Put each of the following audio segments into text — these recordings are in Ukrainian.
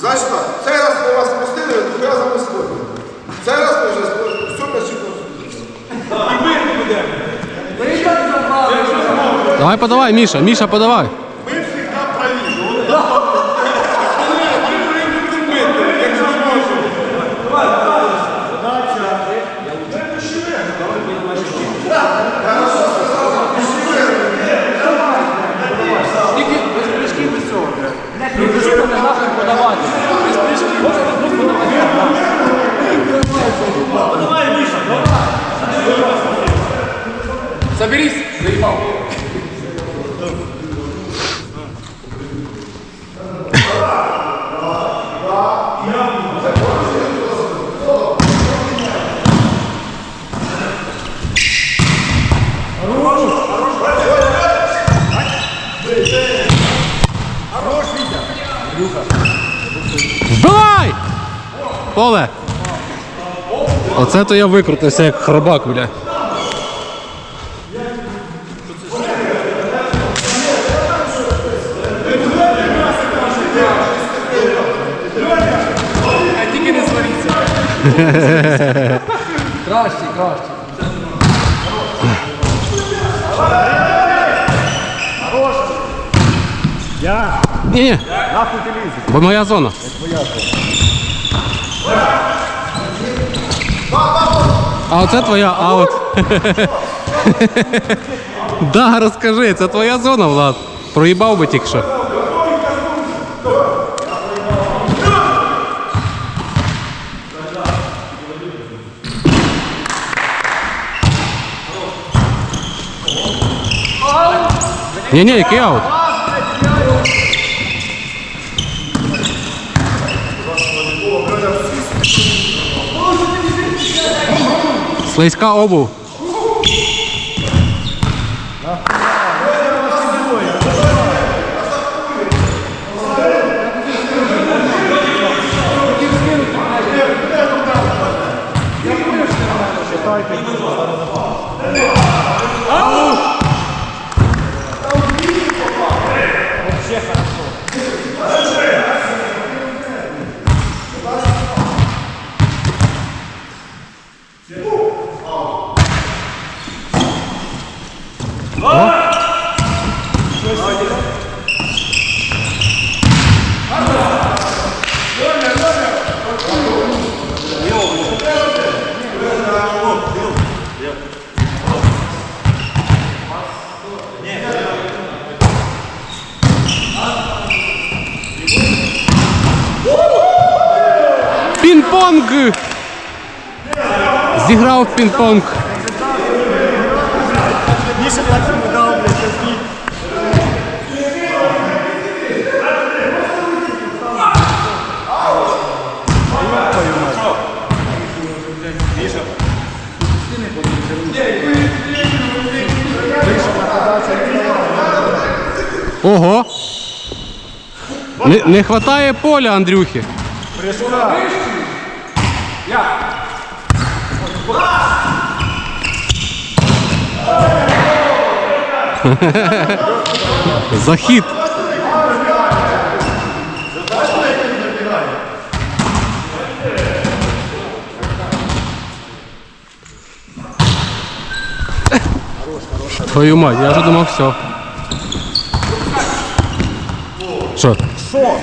Значить так, цей раз ми вас пустили, другий раз ми сходимо. Цей раз ми вже спустили. Все, ми чекаємо. Давай подавай, Міша, Міша, подавай. Заберись, заїбав. Вбивай! Поле! Оце то я викрутився як хробак, бля. А тільки не сваріться. Краще, краще. Я. Ні, ні, Нахуй ти лізеш. бо моя зона. А оце твоя аут. Да, розкажи, це твоя зона, Влад. Проїбав би тільки що. Ні, ні, який аут? Слизька обув. Пінг-понг! Зіграв пінг-понг. Ого! Не, не хватає поля, Андрюхи. Захід. Твою мать, я вже думав, все. Що? Що?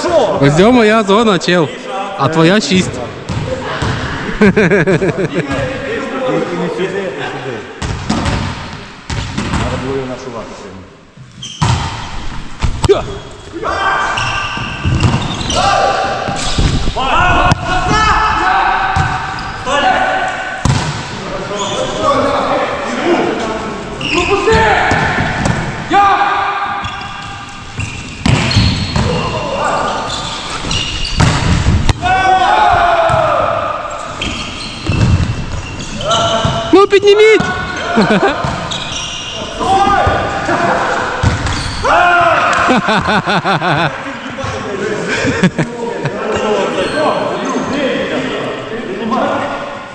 Що? Ось моя зона, чел. А твоя шість. І не сюди, і сюди. Треба було його нашувати сьогодні. Ну підніміть!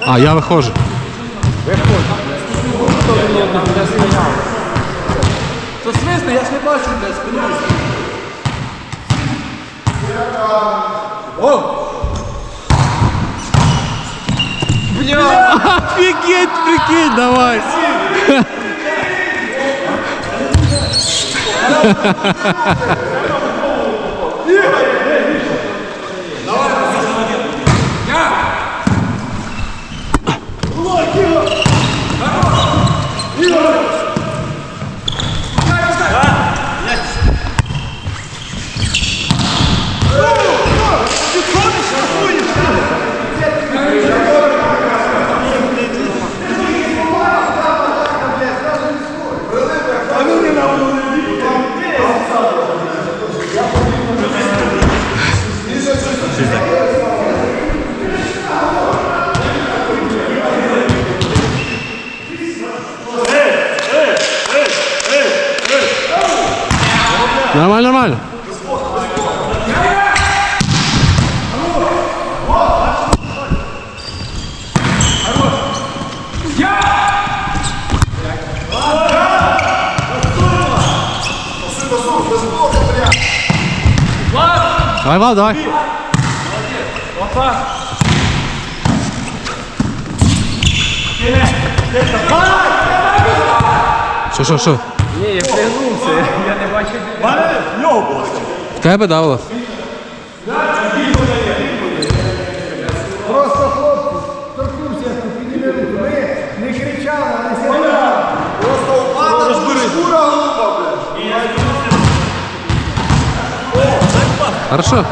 А, я виходжу. То свисти, я ж не бачу, де спиною. Офігеть, Прикинь, давай. Нормально, нормально. Давай, Влад, давай. Що, що, що? Ні, я пригнувся, я не бачив. Мене в нього було. В тебе, да? Просто хлопці, торкнувся, підніми руку. Ми не кричали, не сиділи. Просто упала, шкура голуба, блядь. Хорошо.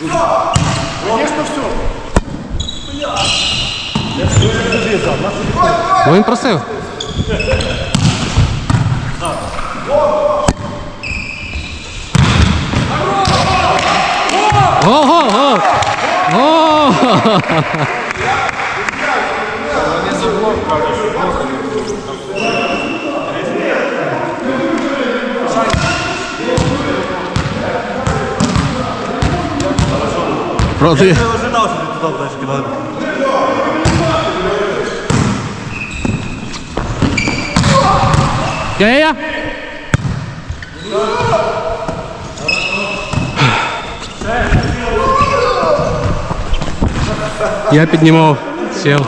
Звісно, все. Бо він просив. Го-го-го! Проти. Я не ожидав, що ти туди будеш кидати. Я-я-я! Я піднімав сел.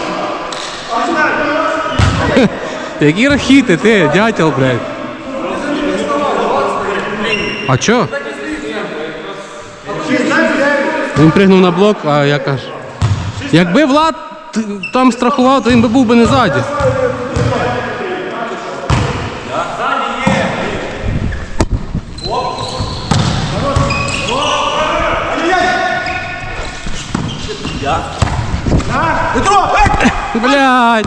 Які рахіти, ти, дятел, блядь. А чо? Він пригнув на блок, а я кажу. Якби Влад там страхував, то він би був би не ззаді. Блядь!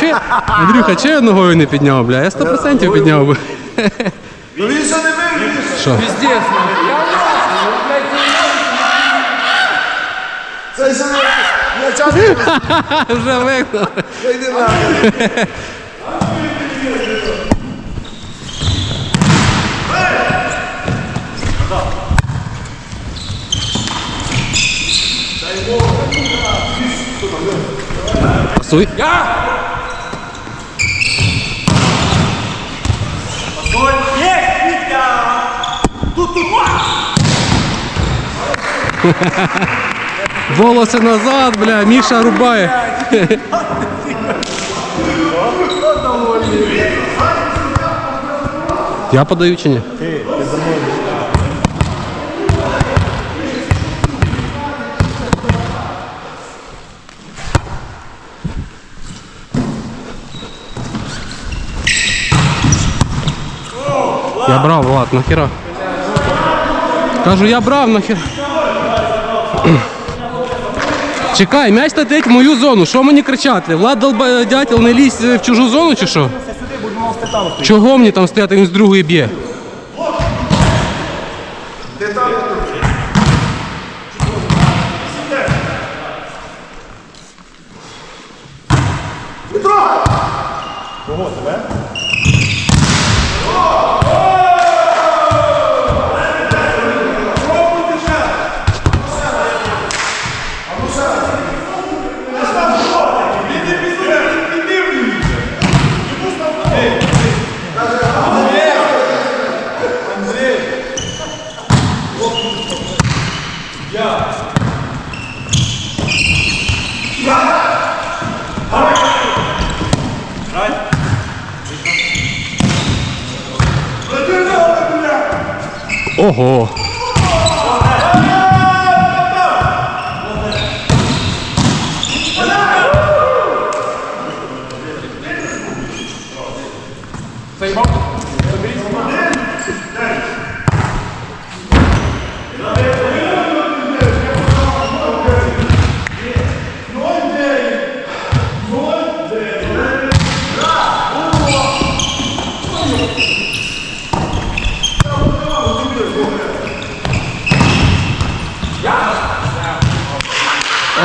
Чи... Андрюха, чи я ногою не підняв, бля? Я 100% підняв би. Ну він ще не вивів. Що? Це ще не... Я час не Вже вигнав. йди нахуй. Пасуй. Соль, є, Вітя! Тут, тут, Волоси назад, бля, Міша рубає. Я подаю чи ні? Я брав, Влад, нахера? Кажу, я брав нахера. Чекай, м'яч летить в мою зону. Що мені кричати? Влад долба дятел не лізь в чужу зону чи що? Чого мені там стояти, він з другої б'є?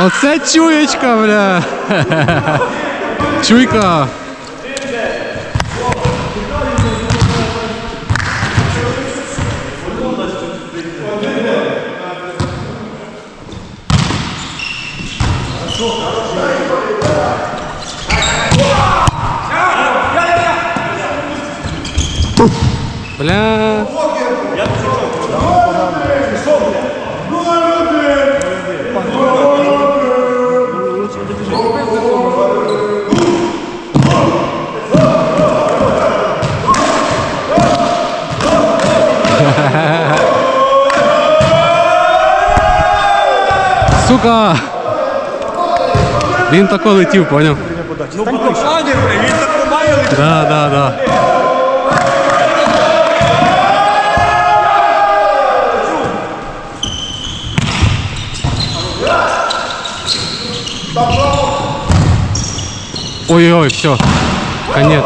Оце чуєчка, бля. Чуйка. Сука! Він тако летів, поняв? Ну, попаде, бля, він так має летіти. Да, да, да. Ой-ой, все. Конец.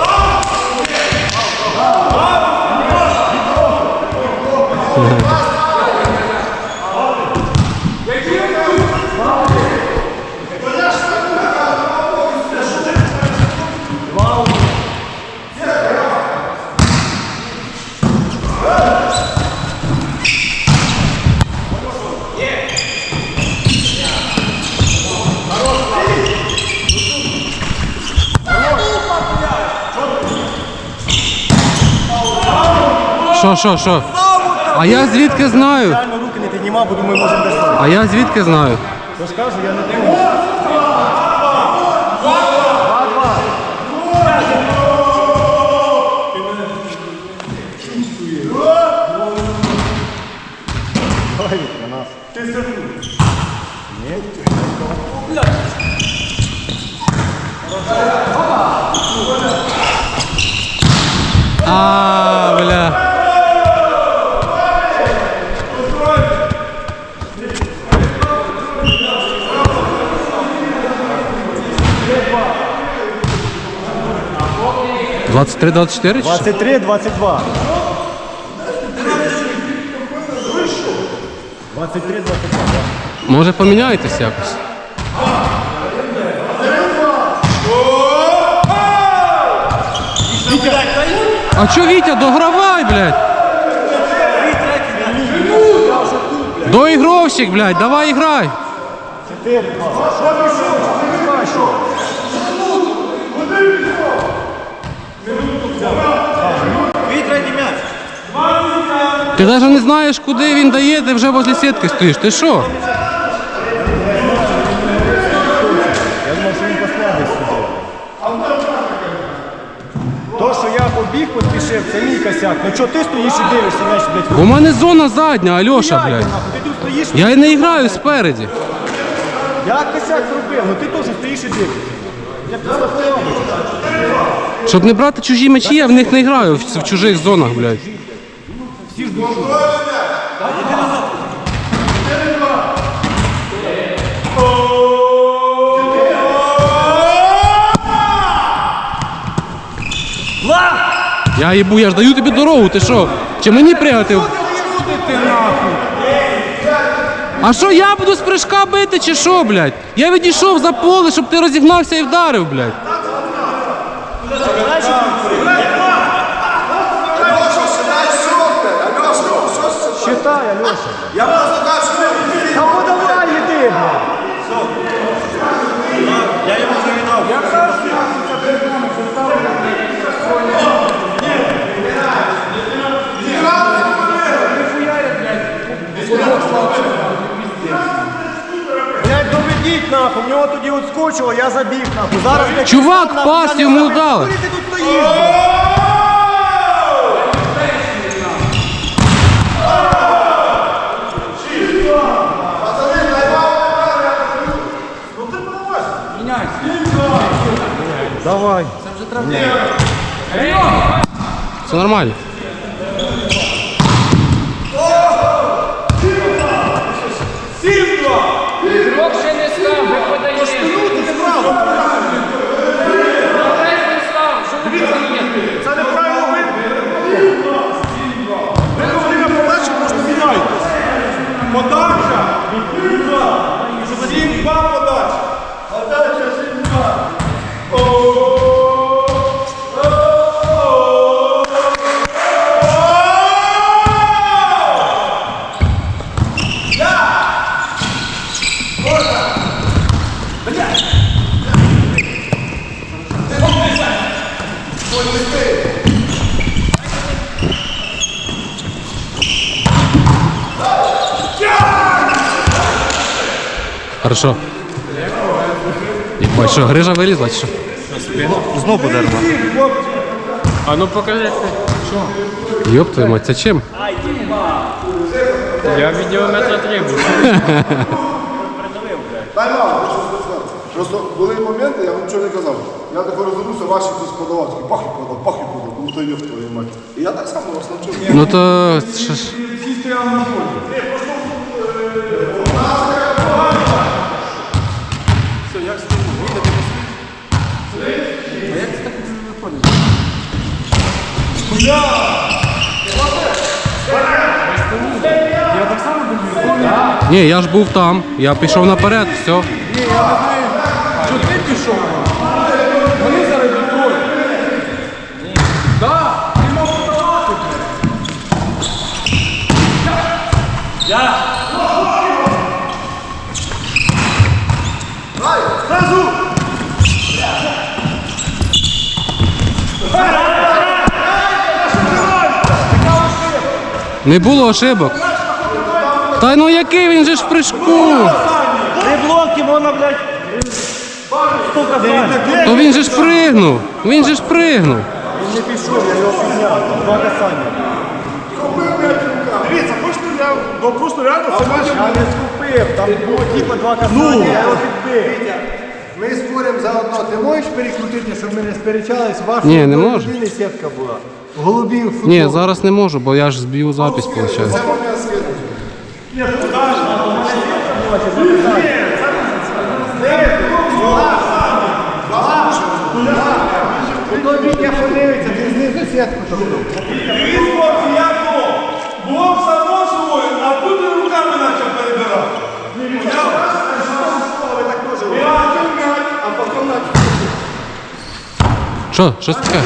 Що, що, що? А я звідки знаю? Реально руки не піднімав, бо думаю, може без. А я звідки знаю? Розкажу, кажу, я не думаю. 23-24? 23-22. 23-22. Може поміняєтесь якось? А чо Вітя, догравай, блядь? Доігровщик, блядь, давай іграй. 4-2. Ти навіть не знаєш, куди він дає, ти вже возле сітки стоїш. Ти що? Я думав, що він десь. То, що я побіг, поспішив, це мій косяк. Ну чого ти стоїш і дивишся, м'яч, блядь, У мене зона задня, Альоша, блядь. Ти тут стоїш. Я і не граю спереді. Я косяк зробив, ну ти теж стоїш і дивишся. Я просто поробиш. Щоб не брати чужі м'ячі, я в них не граю в, в чужих зонах, блядь. Я їбу, я ж даю тобі дорогу, ти що? Чи мені пригати? А що я буду з прыжка бити, чи що, блядь? Я відійшов за поле, щоб ти розігнався і вдарив, блядь. Я просто кажу, Та подавай, іди, блядь. Я йому вже віддав. Блядь, доведіть нахуй, в нього тоді от скочило, я забіг нахуй. Зараз Чувак, пас йому дали. Ти тут стоїш, Давай. Це. Все нормально. Хорошо. Єбать, що, грижа вилізла чи що? Знов буде арма. А ну покажи. Йоп твою мать, це чим? Я відеометра требую. Що сказати. Просто були моменти, я вам нічого не казав. Я тако розвернувся, ваші хтось подавав, такий пах і подав, пах і подав, ну то йоп твою мать. І я так само вас навчив. Ну то що ж. Всі стояли на полі. Ні, я ж був там, я пішов наперед, все. Що ти пішов? Вони зараз відкроють. Так, ти мав подавати. Не було ошибок. Та ну який він же ж в прыжку? Три блоки, можна, блядь. Штука зайняти. Він же ж пригнув. Він же ж пригнув. Він не пішов, я його підняв. Два касання. Дивіться, хочете я ну, просто реально це матч. Я не скупив, там було типа два касання, я його підбив. Ми споримо заодно. Ти можеш перекрутити, щоб ми не сперечались? Ваша Ні, не можу. сітка була. Голубів футбол. Ні, зараз не можу, бо я ж зб'ю запись, виходить. Потім Вітя подивиться, ти знизу сітку тобто. Було. Було свою, а тут і руками почав перебирати. Що? Що це таке?